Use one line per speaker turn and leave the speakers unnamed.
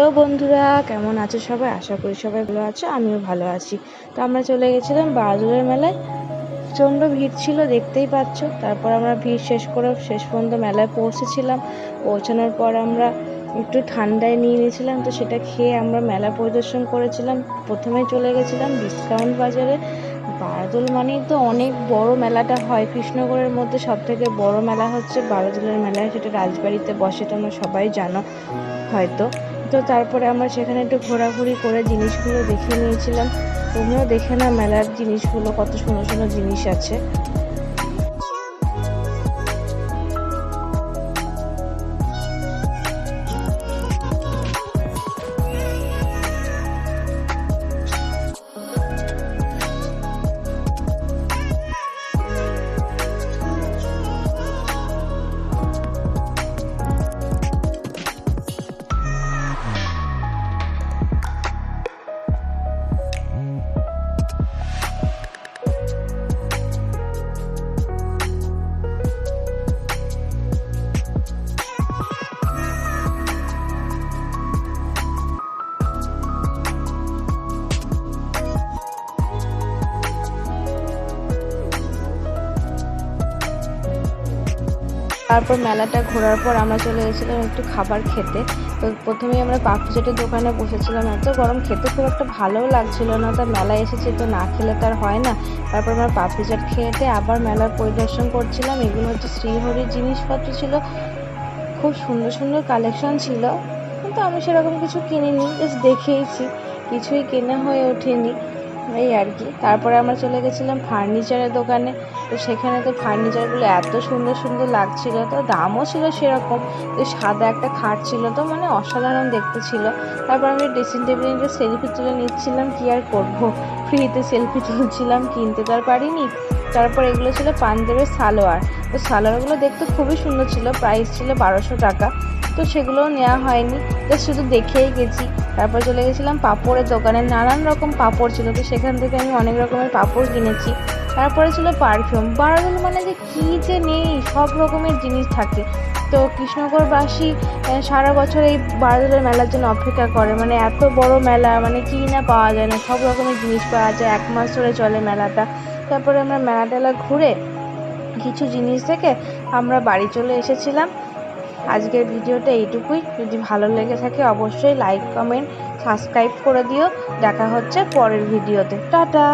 Hello বন্ধুরা, কেমন আছো সবাই? আশা করি সবাই ভালো আছো, আমিও ভালো আছি। তো আমরা চলে গেছিলাম বারাদুরের মেলায়। প্রচণ্ড ভিড় ছিল, দেখতেই পাচ্ছ। তারপর আমরা ভিড় শেষ করে, শেষ পর্যন্ত মেলায় পৌঁছেছিলাম। পৌঁছানোর পর আমরা একটু ঠান্ডায় নিয়ে নিয়েছিলাম। তো সেটা খেয়ে আমরা মেলা পরিদর্শন করেছিলাম। প্রথমে চলে গেছিলাম ডিসকাউন্ট বাজারে। বারাদুল মানেই তো অনেক বড় মেলাটা হয়। কৃষ্ণগড়ের মধ্যে সব থেকে বড় মেলা হচ্ছে বারাদুলের মেলা। সেটা রাজবাড়িতে বসে তোমরা সবাই জানো, হয়তো। তো তারপরে আমরা সেখানে একটু ঘোরাঘুরি করে জিনিসগুলো দেখে নিয়েছিলাম। তুমিও দেখে না মেলার জিনিসগুলো, কত সুন্দর সুন্দর জিনিস আছে। তারপর মেলাটা ঘোরার পর আমরা চলে গেছিলাম একটু খাবার খেতে। তো প্রথমেই আমরা পাপড়ি দোকানে বসেছিলাম। এত গরম, খেতে খুব একটা ভালোও লাগছিল না। তা মেলায় এসেছি তো না খেলে তো আর হয় না। তারপর আমরা পাপড়ি চাট খেয়েতে আবার মেলার পরিদর্শন করছিলাম। এগুলো হচ্ছে শ্রীহরির জিনিসপত্র ছিল। খুব সুন্দর সুন্দর কালেকশন ছিল। কিন্তু আমি সেরকম কিছু কিনিনি জাস্ট দেখেইছি। কিছুই কেনা হয়ে ওঠেনি। এই আর কি। তারপরে আমরা চলে গেছিলাম ফার্নিচারের দোকানে। তো সেখানে তো ফার্নিচারগুলো এত সুন্দর সুন্দর লাগছিল তো, দামও ছিল সেরকম। তো সাদা একটা খাট ছিল তো মানে অসাধারণ দেখতে ছিল। তারপর আমি ড্রেসিং টেবিলে সেলফি তুলে নিচ্ছিলাম, কি আর করব? ফ্রিতে সেলফি তুলছিলাম, কিনতে তো আর পারিনি। তারপর এগুলো ছিল পাঞ্জাবের সালোয়ার। তো সালোয়ারগুলো দেখতে খুবই সুন্দর ছিল প্রাইস ছিল বারোশো টাকা। তো সেগুলোও নেওয়া হয়নি। তো শুধু দেখেই গেছি। তারপর চলে গেছিলাম পাঁপড়ের দোকানে। নানান রকম পাঁপড় ছিল, তো সেখান থেকে আমি অনেক রকমের পাঁপড় কিনেছি। তারপরে ছিল পারফিউম। বারাদুল মানে যে কী যে নেই, সব রকমের জিনিস থাকে। তো কৃষ্ণগড়বাসী সারা বছর এই বারাদুলের মেলার জন্য অপেক্ষা করে। মানে এত বড় মেলা মানে কী না পাওয়া যায় না, সব রকমের জিনিস পাওয়া যায়। এক মাস ধরে চলে মেলাটা। তারপরে আমরা মেলা টেলা ঘুরে কিছু জিনিস থেকে আমরা বাড়ি চলে এসেছিলাম। আজকের ভিডিওটা এইটুকুই। যদি ভালো লেগে থাকে অবশ্যই লাইক, কমেন্ট, সাবস্ক্রাইব করে দিও। দেখা হচ্ছে পরের ভিডিওতে। টাটা!